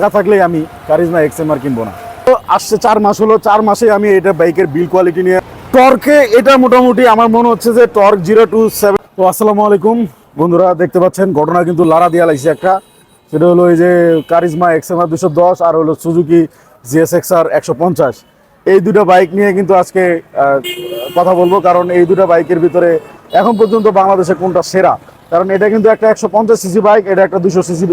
টাকা থাকলেই আমি কারিজমা এক্সএমআর কিনবো না। তো আসছে চার মাস হলো, চার মাসে আমি এটা বাইকের বিল কোয়ালিটি নিয়ে টর্কে এটা মোটামুটি আমার মনে হচ্ছে যে টর্ক জিরো টু সেভেন তো আসসালামু আলাইকুম। বন্ধুরা, দেখতে পাচ্ছেন, ঘটনা কিন্তু লারা দিয়া লাগছে একটা। সেটা হলো এই যে কারিজমা এক্সএমআর দুশো দশ আর হলো সুজুকি জিএস এক্স আর একশো পঞ্চাশ। এই দুটো বাইক নিয়ে কিন্তু আজকে কথা বলব, কারণ এই দুটো বাইকের ভিতরে এখন পর্যন্ত বাংলাদেশে কোনটা সেরা? কারণ এটা কিন্তু একটা একশো পঞ্চাশ সিসি বাইক এটা একটা দুশো সিসি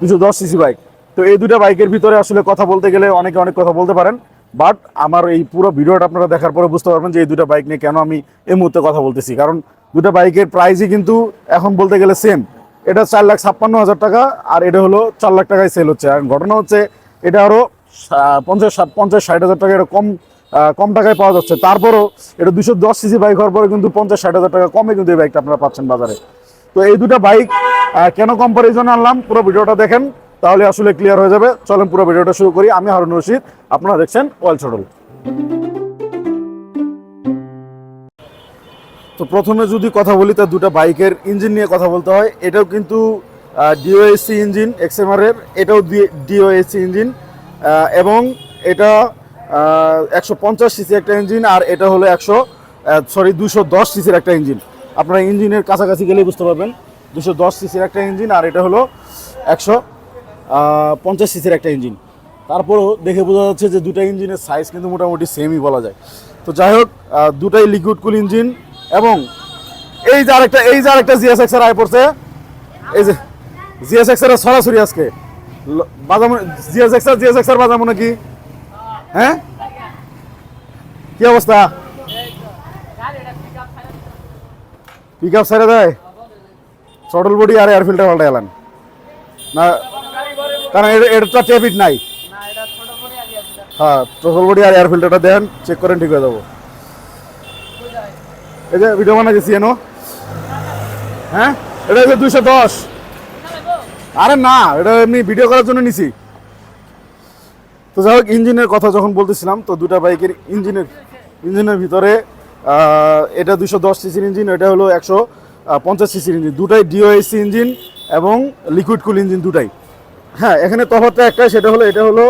দুশো দশ সিসি বাইক তো এই দুটা বাইকের ভিতরে আসলে কথা বলতে গেলে অনেকে অনেক কথা বলতে পারেন বাট আমার এই পুরো ভিডিওটা আপনারা দেখার পরে বুঝতে পারবেন যে এই দুটো বাইক নিয়ে কেন আমি এই মুহূর্তে কথা বলতেছি। কারণ দুটো বাইকের প্রাইসই কিন্তু এখন বলতে গেলে সেম এটা চার লাখ ছাপ্পান্ন হাজার টাকা আর এটা হলো চার লাখ টাকায় সেল হচ্ছে। আর ঘটনা হচ্ছে এটা আরও পঞ্চাশ পঞ্চাশ ষাট হাজার টাকা এটা কম কম টাকায় পাওয়া যাচ্ছে। তারপরও এটা দুশো দশ সিসি বাইক হওয়ার পরে কিন্তু পঞ্চাশ ষাট হাজার টাকা কমে কিন্তু এই বাইকটা আপনারা পাচ্ছেন বাজারে। তো এই দুটো বাইক কেন কম্পারিজনে আনলাম পুরো ভিডিওটা দেখেন। তাহলে আসলে ক্লিয়ার হয়ে যাবে। চলেন পুরো ভিডিওটা শুরু করি। আমি হারুন রশিদ, আপনারা দেখছেন ওয়েল ছোটল তো প্রথমে যদি কথা বলি তার দুটো বাইকের ইঞ্জিন নিয়ে কথা বলতে হয়। এটাও কিন্তু ডিওএসসি ইঞ্জিন এক্সএমআর এর। এটাও ডিওএসসি ইঞ্জিন এবং এটা একশো পঞ্চাশ সিসি একটা ইঞ্জিন আর এটা হলো একশো সরি দুশো দশ সিসির একটা ইঞ্জিন আপনারা ইঞ্জিনের কাছাকাছি গেলেই বুঝতে পারবেন। দুশো দশ সিসির একটা ইঞ্জিন আর এটা হলো একশো পঞ্চাশ সিসির একটা ইঞ্জিন। তারপরও দেখে বোঝা যাচ্ছে যে দুটা ইঞ্জিনের সাইজ কিন্তু মোটামুটি সেমই বলা যায়। তো যাই হোক দুটাই লিকুইড কুল ইঞ্জিন এবং এই যে আরেকটা, এই যে আরেকটা জিএসএক্স এর আয় পড়ছে, এই যে জিএসএক্স এর সরাসরি আজকে। বাজামো জিএসএক্স এর জিএসএক্স এর বাজামো নাকি হ্যাঁ? কি অবস্থা? পিক আপ ছেড়ে দেয়? চটল বডি আর এয়ার ফিল্টার পাল্টে এলাম না কারণ এটা তো ট্যাপিট নাই। হ্যাঁ চটল বডি আর এয়ার ফিল্টারটা দেন চেক করেন, ঠিক হয়ে যাব। এই যে ভিডিও বানাচ্ছি সিএনও হ্যাঁ? এটা হচ্ছে দুইশো দশ। আরে না, এটা এমনি ভিডিও করার জন্য নিছি। তো যাই হোক, ইঞ্জিনের কথা যখন বলতেছিলাম, তো দুটা বাইকের ইঞ্জিনের ইঞ্জিনের ভিতরে এটা দুশো দশ সিসির ইঞ্জিন, এটা হলো একশো পঞ্চাশ সিসির ইঞ্জিন। দুটাই ডিওএসসি ইঞ্জিন এবং লিকুইড কুল ইঞ্জিন দুটাই। হ্যাঁ এখানে তফাৎটা একটাই, সেটা হলো, এটা হলো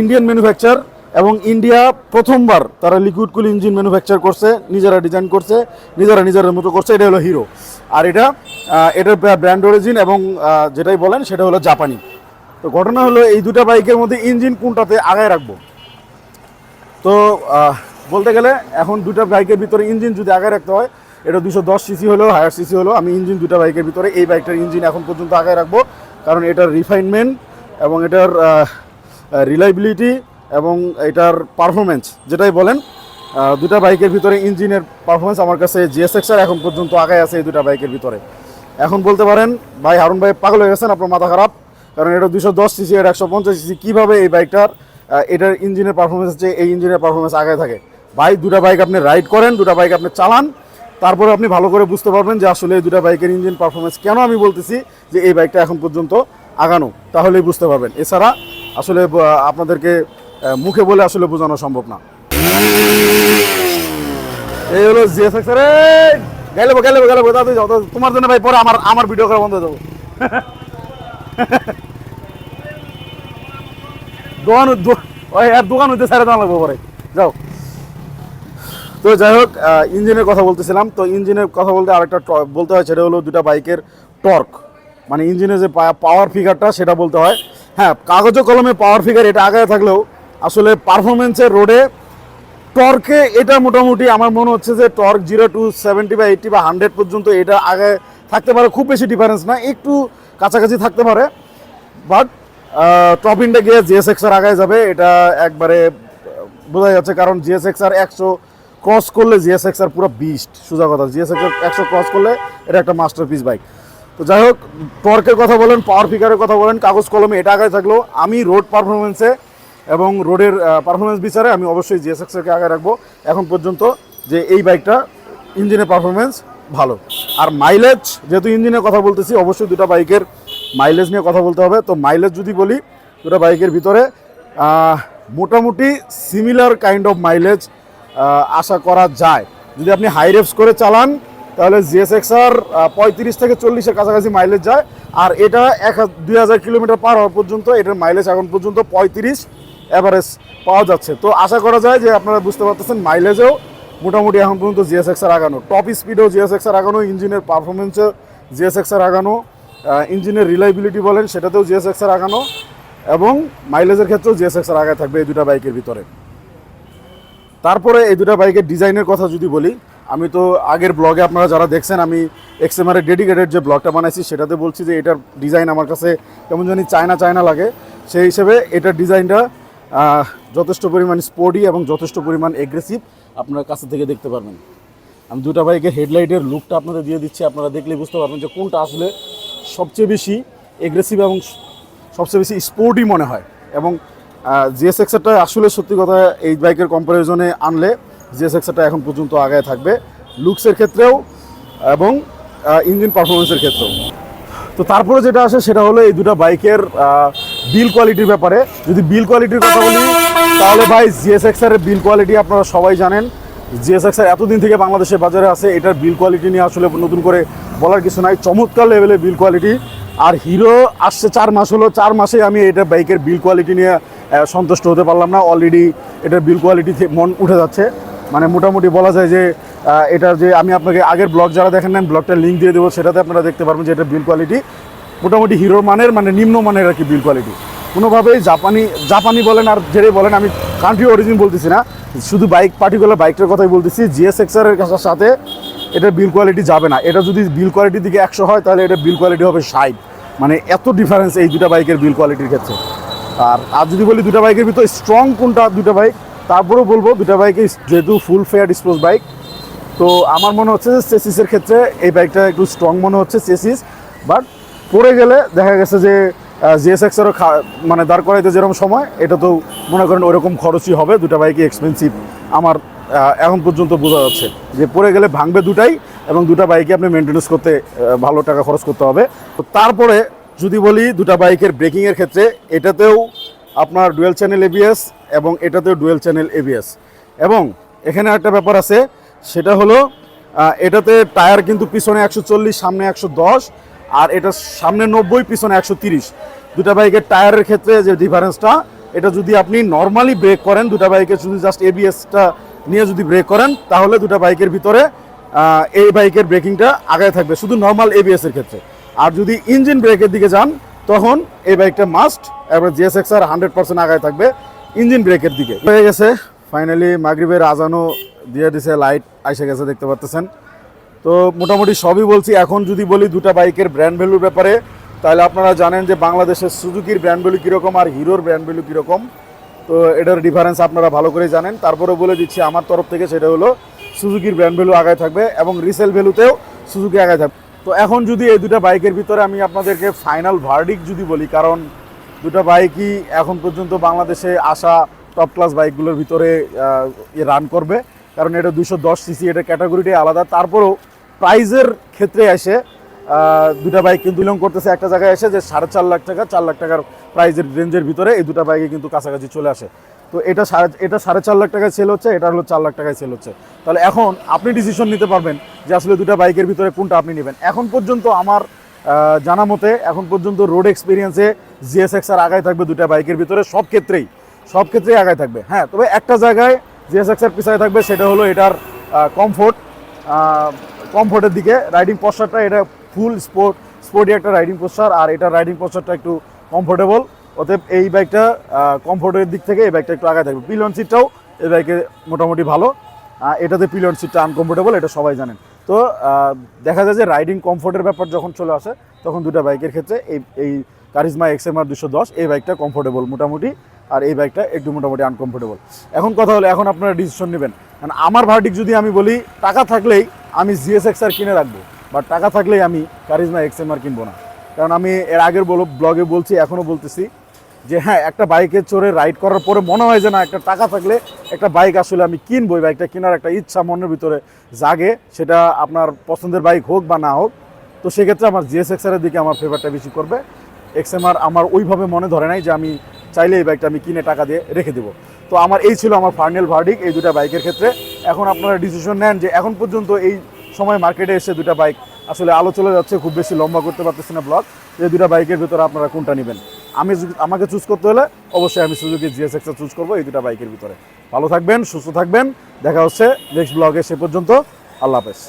ইন্ডিয়ান ম্যানুফ্যাকচার এবং ইন্ডিয়া প্রথমবার তারা লিকুইড কুল ইঞ্জিন ম্যানুফ্যাকচার করছে, নিজেরা ডিজাইন করছে, নিজেরা নিজেদের মতো করছে এটা হলো হিরো আর এটা এটার ব্র্যান্ড অরিজিন এবং যেটাই বলেন, সেটা হলো জাপানি তো ঘটনা হলো, এই দুটা বাইকের মধ্যে ইঞ্জিন কোনটাতে আগায় রাখব? তো বলতে গেলে, এখন দুটা বাইকের ভিতরে ইঞ্জিন যদি আগায় রাখতে হয়, এটা দুশো দশ সিসি হলো হায়ার সিসি হলো আমি ইঞ্জিন দুটা বাইকের ভিতরে এই বাইকটার ইঞ্জিন এখন পর্যন্ত আগে রাখব। কারণ এটার রিফাইনমেন্ট এবং এটার রিলাইবিলিটি এবং এটার পারফরমেন্স যেটাই বলেন দুটা বাইকের ভিতরে ইঞ্জিনের পারফরমেন্স আমার কাছে জিএসএক্সআর এখন পর্যন্ত আগে আছে এই দুটা বাইকের ভিতরে। এখন বলতে পারেন, ভাই হারুন ভাই পাগল হয়ে গেছেন, আপনার মাথা খারাপ। কারণ এটা দুশো দশ সিসি এটা একশো পঞ্চাশ সিসি কীভাবে এই বাইকটার এটার ইঞ্জিনের পারফরমেন্স হচ্ছে এই ইঞ্জিনের পারফরমেন্স আগে থাকে। ভাই, দুটা বাইক আপনি রাইড করেন, দুটা বাইক আপনি চালান তারপরে আপনি ভালো করে বুঝতে পারবেন যে আসলে এই দুটা বাইকের ইঞ্জিন পারফরমেন্স কেন আমি বলতেছি যে এই বাইকটা এখন পর্যন্ত আগানো, তাহলেই বুঝতে পারবেন। এছাড়া আসলে আপনাদেরকে মুখে বলে আসলে বোঝানো সম্ভব না। এই হলো রে গেলে গেলে গেলে তোমার জন্য ভাই পরে আমার আমার ভিডিও করা বন্ধ হয়ে দোকান ওই আর দোকান হইতে দাম লাগবো পরে। যাও। তো যাই হোক ইঞ্জিনের কথা বলতেছিলাম। তো ইঞ্জিনের কথা বলতে আরেকটা বলতে হয়, সেটা হলো দুটা বাইকের টর্ক। মানে ইঞ্জিনের যে পাওয়ার ফিগারটা সেটা বলতে হয়। হ্যাঁ কাগজে কলমে পাওয়ার ফিগার এটা আগে থাকলেও আসলে পারফরমেন্সের রোডে টর্কে এটা মোটামুটি আমার মনে হচ্ছে যে টর্ক জিরো টু সেভেন্টি বা এইটটি বা হান্ড্রেড পর্যন্ত এটা আগে থাকতে পারে। খুব বেশি ডিফারেন্স না, একটু কাছাকাছি থাকতে পারে। বাট টপ ইন্ডে গিয়ে জিএসএক্স আর আগায় যাবে, এটা একবারে বোঝা যাচ্ছে। কারণ জিএসএক্স আর একশো ক্রস করলে জিএসএক্স আর পুরো বিস্ট সোজা কথা। জিএসএক্স একশো ক্রস করলে এটা একটা মাস্টার পিস বাইক তো যাই হোক টর্কের কথা বলেন পাওয়ার ফিগারের কথা বলেন, কাগজ কলমে এটা আগে থাকলেও আমি রোড পারফরমেন্সে এবং রোডের পারফরমেন্স বিচারে আমি অবশ্যই জিএস জিএসএক্সকে আগে রাখব। এখন পর্যন্ত যে এই বাইকটা ইঞ্জিনের পারফরমেন্স ভালো। আর মাইলেজ যেহেতু ইঞ্জিনের কথা বলতেছি, অবশ্যই দুটা বাইকের মাইলেজ নিয়ে কথা বলতে হবে। তো মাইলেজ যদি বলি, দুটা বাইকের ভিতরে মোটামুটি সিমিলার কাইন্ড অফ মাইলেজ আশা করা যায়। যদি আপনি হাই রেপস করে চালান, তাহলে জিএসএক্স আর পঁয়ত্রিশ থেকে চল্লিশের কাছাকাছি মাইলেজ যায়। আর এটা এক দুই হাজার কিলোমিটার পার হওয়া পর্যন্ত, এটার মাইলেজ এখন পর্যন্ত পঁয়ত্রিশ অ্যাভারেজ পাওয়া যাচ্ছে। তো আশা করা যায় যে আপনারা বুঝতে পারতেছেন মাইলেজেও মোটামুটি এখন পর্যন্ত জিএসএক্স আর আগানো। টপ স্পিডেও জিএসএক্স আর আগানো ইঞ্জিনের পারফরমেন্সে জিএসএক্স আর আগানো ইঞ্জিনের রিলাইবিলিটি বলেন, সেটাতেও জিএসএক্স আর আগানো, এবং মাইলেজের ক্ষেত্রেও জিএসএক্স আর আগায় থাকবে এই দুটা বাইকের ভিতরে। তারপরে এই দুটা বাইকের ডিজাইনের কথা যদি বলি, আমি তো আগের ব্লগে আপনারা যারা দেখছেন, আমি এক্সএমআর এর ডেডিকেটেড যে ব্লগটা বানাইছি, সেটাতে বলছি যে এটার ডিজাইন আমার কাছে কেমন জানি চায়না চায়না লাগে। সেই হিসেবে এটার ডিজাইনটা যথেষ্ট পরিমাণ স্পোর্টি এবং যথেষ্ট পরিমাণ এগ্রেসিভ আপনারা কাছে থেকে দেখতে পারবেন। আমি দুটা বাইকের হেডলাইটের লুকটা আপনাদের দিয়ে দিচ্ছি, আপনারা দেখলে বুঝতে পারবেন যে কোনটা আসলে সবচেয়ে বেশি এগ্রেসিভ এবং সবচেয়ে বেশি স্পোর্টি মনে হয়। এবং জিএসএক্সটা আসলে সত্যি কথা এই বাইকের কম্পারিজনে আনলে জিএসএক্সটা এখন পর্যন্ত আগায় থাকবে। লুকসের ক্ষেত্রেও এবং ইঞ্জিন পারফরমেন্সের ক্ষেত্রেও। তো তারপরে যেটা আসে সেটা হলো এই দুটো বাইকের বিল কোয়ালিটির ব্যাপারে। যদি বিল কোয়ালিটির কথা বলি, তাহলে ভাই জিএসএক্স এর বিল কোয়ালিটি আপনারা সবাই জানেন। জিএসএক্স এর এতদিন থেকে বাংলাদেশের বাজারে আছে, এটার বিল কোয়ালিটি নিয়ে আসলে নতুন করে বলার কিছু নাই। চমৎকার লেভেলের বিল কোয়ালিটি আর হিরো আসছে চার মাস হলো, চার মাসে আমি এটা বাইকের বিল কোয়ালিটি নিয়ে সন্তুষ্ট হতে পারলাম না। অলরেডি এটার বিল কোয়ালিটি মন উঠে যাচ্ছে। মানে মোটামুটি বলা যায় যে এটার যে আমি আপনাকে আগের ব্লগ যারা দেখেন নেন ব্লগটার লিঙ্ক দিয়ে দেবো, সেটাতে আপনারা দেখতে পারবেন যে এটা বিল কোয়ালিটি মোটামুটি হিরোর মানের মানে নিম্ন মানের আর কি বিল কোয়ালিটি কোনোভাবেই জাপানি জাপানি বলেন আর যেটাই বলেন, আমি কান্ট্রি অরিজিন বলতেছি না। শুধু বাইক পার্টিকুলার বাইকটার কথাই বলতেছি জিএস এক্সারের সাথে এটার বিল কোয়ালিটি যাবে না। এটা যদি বিল কোয়ালিটির দিকে একশো হয়, তাহলে এটা বিল কোয়ালিটি হবে ষাট। মানে এত ডিফারেন্স এই দুটা বাইকের বিল কোয়ালিটির ক্ষেত্রে। আর আর যদি বলি দুটা বাইকের ভিতর স্ট্রং কোনটা দুটা বাইক তারপরেও বলব দুটা বাইকে যেহেতু ফুল ফেয়ার ডিসপোজ বাইক তো আমার মনে হচ্ছে যে চেসিসের ক্ষেত্রে এই বাইকটা একটু স্ট্রং মনে হচ্ছে চেসিস বাট পরে গেলে দেখা গেছে যে জিএসএক্সেরও মানে দাঁড় করাইতে যেরকম সময়, এটা তো মনে করেন ওরকম খরচই হবে, দুটা বাইকই এক্সপেন্সিভ আমার এখন পর্যন্ত বোঝা যাচ্ছে। যে পরে গেলে ভাঙবে দুটাই এবং দুটা বাইকে আপনি মেনটেন্স করতে ভালো টাকা খরচ করতে হবে। তো তারপরে যদি বলি দুটা বাইকের ব্রেকিংয়ের ক্ষেত্রে, এটাতেও আপনার ডুয়েল চ্যানেল এবিএস এবং এটাতেও ডুয়েল চ্যানেল এবিএস এবং এখানে একটা ব্যাপার আছে, সেটা হলো এটাতে টায়ার কিন্তু পিছনে একশো চল্লিশ, সামনে একশো দশ আর এটা সামনে নব্বই, পিছনে একশো দুটা বাইকের টায়ারের ক্ষেত্রে যে ডিফারেন্সটা এটা যদি আপনি নর্মালি ব্রেক করেন, দুটা বাইকের শুধু জাস্ট এবিএসটা নিয়ে যদি ব্রেক করেন, তাহলে দুটা বাইকের ভিতরে এই বাইকের ব্রেকিংটা আগায় থাকবে, শুধু নর্মাল এবিএস এর ক্ষেত্রে। আর যদি ইঞ্জিন ব্রেকের দিকে যান, তখন এই বাইকটা মাস্ট এবার জিএসএক্স আর হান্ড্রেড পার্সেন্ট আগায় থাকবে ইঞ্জিন ব্রেকের দিকে। হয়ে গেছে ফাইনালি মাগরিবের আজানও দিয়ে দিছে লাইট আইসে গেছে, দেখতে পাচ্তেছেন তো মোটামুটি সবই বলছি, এখন যদি বলি দুটা বাইকের ব্র্যান্ড ভ্যালুর ব্যাপারে, তাহলে আপনারা জানেন যে বাংলাদেশের সুজুকির ব্র্যান্ড ভ্যালু কীরকম আর হিরোর ব্র্যান্ড ভ্যালু কীরকম। তো এটার ডিফারেন্স আপনারা ভালো করে জানেন। তারপরে বলে দিচ্ছি, আমার তরফ থেকে সেটা হলো সুজুকির ব্র্যান্ড ভ্যালু আগায় থাকবে এবং রিসেল ভ্যালুতেও সুজুকি আগায় থাকবে। তো এখন যদি এই দুটা বাইকের ভিতরে আমি আপনাদেরকে ফাইনাল ভার্ডিক যদি বলি, কারণ দুটা বাইকই এখন পর্যন্ত বাংলাদেশে আসা টপ ক্লাস বাইকগুলোর ভিতরে রান করবে। কারণ এটা দুশো দশ সিসি এটা ক্যাটাগরিটাই আলাদা। তারপরেও প্রাইজের ক্ষেত্রে এসে দুটা বাইক কিন্তু বিলং করতেছে একটা জায়গায় এসে যে সাড়ে চার লাখ টাকা, চার লাখ টাকার প্রাইজের রেঞ্জের ভিতরে এই দুটা বাইকে কিন্তু কাছাকাছি চলে আসে। তো এটা সাড়ে এটা সাড়ে চার লাখ টাকায় সেল হচ্ছে, এটা হলো চার লাখ টাকায় সেল হচ্ছে। তাহলে এখন আপনি ডিসিশন নিতে পারবেন যে আসলে দুটা বাইকের ভিতরে কোনটা আপনি নেবেন। এখন পর্যন্ত আমার জানা মতে এখন পর্যন্ত রোড এক্সপিরিয়েন্সে জিএসএক্স আর আগায় থাকবে দুটা বাইকের ভিতরে, সব ক্ষেত্রেই সব ক্ষেত্রেই আগায় থাকবে। হ্যাঁ তবে একটা জায়গায় জিএসএক্স এর পিছায় থাকবে, সেটা হলো এটার কমফোর্ট কমফোর্টের দিকে। রাইডিং পোস্টারটা এটা ফুল স্পোর্ট স্পোর্টি একটা রাইডিং পোস্টার আর এটা রাইডিং পোস্টারটা একটু কমফোর্টেবল অতএব এই বাইকটা কমফোর্টের দিক থেকে এই বাইকটা একটু আগে থাকবে। পিলন সিটটাও এই বাইকে মোটামুটি ভালো। এটাতে পিলন সিটটা আনকমফোর্টেবল এটা সবাই জানেন। তো দেখা যায় যে রাইডিং কমফোর্টের ব্যাপার যখন চলে আসে, তখন দুটা বাইকের ক্ষেত্রে এই এই কারিজমা এক্সএমআর দুশো দশ, এই বাইকটা কমফোর্টেবল মোটামুটি, আর এই বাইকটা একটু মোটামুটি আনকমফোর্টেবল এখন কথা হলো, এখন আপনারা ডিসিশন নেবেন। কারণ আমার ভার্ডিক যদি আমি বলি, টাকা থাকলেই আমি জিএসএক্স আর কিনে রাখব। বা টাকা থাকলেই আমি কারিজমা এক্সএমআর কিনবো না। কারণ আমি এর আগের বলো ব্লগে বলছি, এখনও বলতেছি যে হ্যাঁ একটা বাইকে চড়ে রাইড করার পরে মনে হয় যে না, একটা টাকা থাকলে একটা বাইক আসলে আমি কিনবো বাইকটা কেনার একটা ইচ্ছা মনের ভিতরে জাগে, সেটা আপনার পছন্দের বাইক হোক বা না হোক। তো সেক্ষেত্রে আমার জিএসএক্স এর দিকে আমার ফেভারটা বেশি করবে। এক্সএমআর আমার ওইভাবে মনে ধরে নাই যে আমি চাইলে এই বাইকটা আমি কিনে টাকা দিয়ে রেখে দেবো। তো আমার এই ছিল আমার ফাইনাল ভার্ডিক এই দুটা বাইকের ক্ষেত্রে। এখন আপনারা ডিসিশন নেন যে এখন পর্যন্ত এই সময় মার্কেটে এসে দুটা বাইক আসলে আলো চলে যাচ্ছে, খুব বেশি লম্বা করতে পারতেছে না ব্লগ এই দুটা বাইকের ভিতরে আপনারা কোনটা নেবেন? আমি আমাকে চুজ করতে হলে অবশ্যই আমি সুযোগে জিএস এক্সটা চুজ করব এই দুটা বাইকের ভিতরে। ভালো থাকবেন, সুস্থ থাকবেন। দেখা হচ্ছে নেক্সট ব্লগে সে পর্যন্ত আল্লাহ হাফেজ।